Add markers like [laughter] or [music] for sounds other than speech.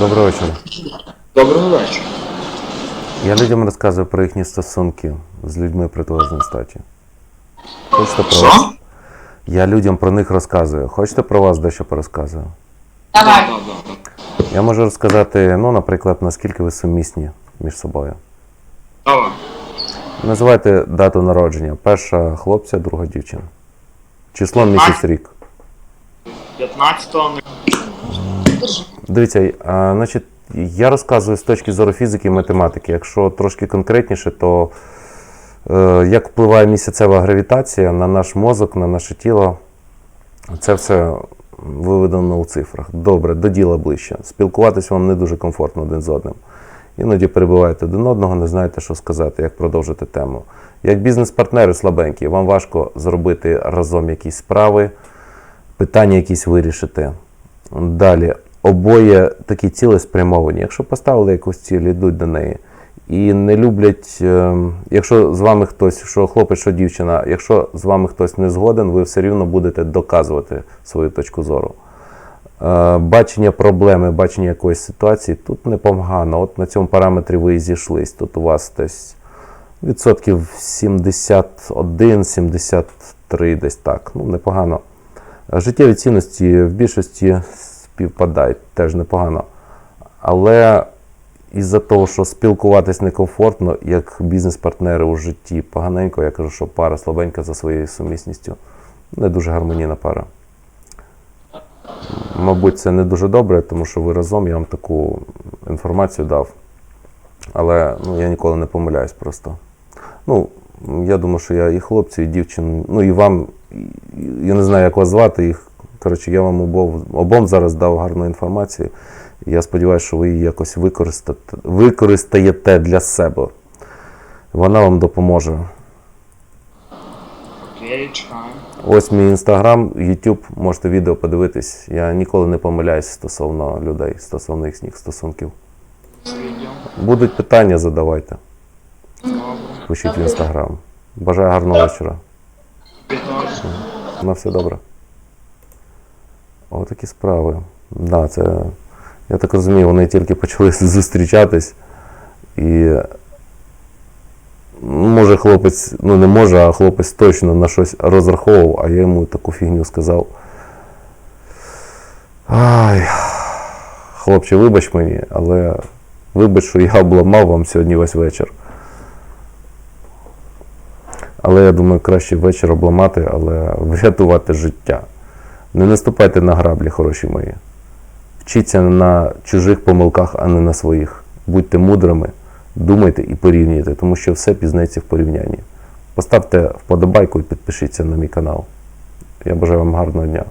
Доброго вечора. Доброго вечора. Я людям розказую про їхні стосунки з людьми протилежної статі. Хочете про вас? Я людям про них розказую. Хочете про вас дещо порозказую? Давай. Да, да, да. Я можу розказати, ну, наприклад, наскільки ви сумісні між собою. Давай. Називайте дату народження. Перша хлопця, друга дівчина. Число місяць рік. 15-го не Дивіться, а, значить, я розказую з точки зору фізики і математики. Якщо трошки конкретніше, то е, як впливає місяцева гравітація на наш мозок, на наше тіло, це все виведено у цифрах. Добре, до діла ближче. Спілкуватись вам не дуже комфортно один з одним. Іноді перебуваєте один одного, не знаєте, що сказати, як продовжити тему. Як бізнес-партнери слабенькі, вам важко зробити разом якісь справи, питання якісь вирішити. Далі, обоє такі цілеспрямовані. Якщо поставили якусь ціль, йдуть до неї. І не люблять, е, якщо з вами хтось, що хлопець, що дівчина, якщо з вами хтось не згоден, ви все рівно будете доказувати свою точку зору. Е, Бачення проблеми, бачення якоїсь ситуації тут непогано. От на цьому параметрі ви і зійшлись. Тут у вас десь відсотків 71-73, десь так. Ну, непогано. Життєві цінності в більшості співпадають, теж непогано. Але із-за того, що спілкуватись некомфортно, як бізнес-партнери у житті поганенько, я кажу, що пара слабенька за своєю сумісністю. Не дуже гармонійна пара. Мабуть, це не дуже добре, тому що ви разом я вам таку інформацію дав. Але ну, я ніколи не помиляюсь просто. Ну, я думаю, що я і хлопцю, і дівчину, ну і вам, я не знаю, як вас звати. Їх. Коротше, я вам обом, обом зараз дав гарну інформацію. Я сподіваюся, що ви її якось використаєте, використаєте для себе. Вона вам допоможе. Ось мій інстаграм, YouTube, можете відео подивитись. Я ніколи не помиляюсь стосовно людей, стосовно їхніх стосунків. Будуть питання, задавайте. Пишіть в інстаграм. Бажаю гарного вечора. На все добре. Отакі справи. Да, це, я так розумію, вони тільки почали [laughs] зустрічатись. І може хлопець, ну не може, а хлопець точно на щось розраховував, а я йому таку фігню сказав. Ай, хлопче, вибач мені, але вибач, що я обламав вам сьогодні весь вечір. Але я думаю, краще вечір обламати, але [laughs] врятувати життя. Не наступайте на граблі, хороші мої. Вчіться на чужих помилках, а не на своїх. Будьте мудрими, думайте і порівнюйте, тому що все пізнається в порівнянні. Поставте вподобайку і підпишіться на мій канал. Я бажаю вам гарного дня.